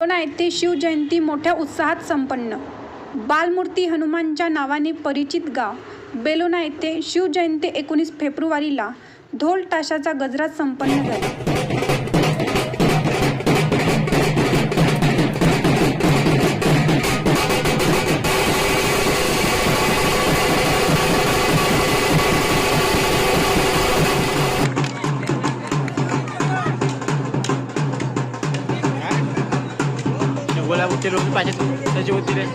बेलोना येथे शिवजयंती मोठ्या उत्साहात संपन्न. बालमूर्ती हनुमानच्या नावाने परिचित गाव. बेलोना येथे शिवजयंती एकोणीस फेब्रुवारीला ढोल ताशाचा गजरात संपन्न झाला. गोलाबुट्टे लोक पाहिजे त्याची होती रे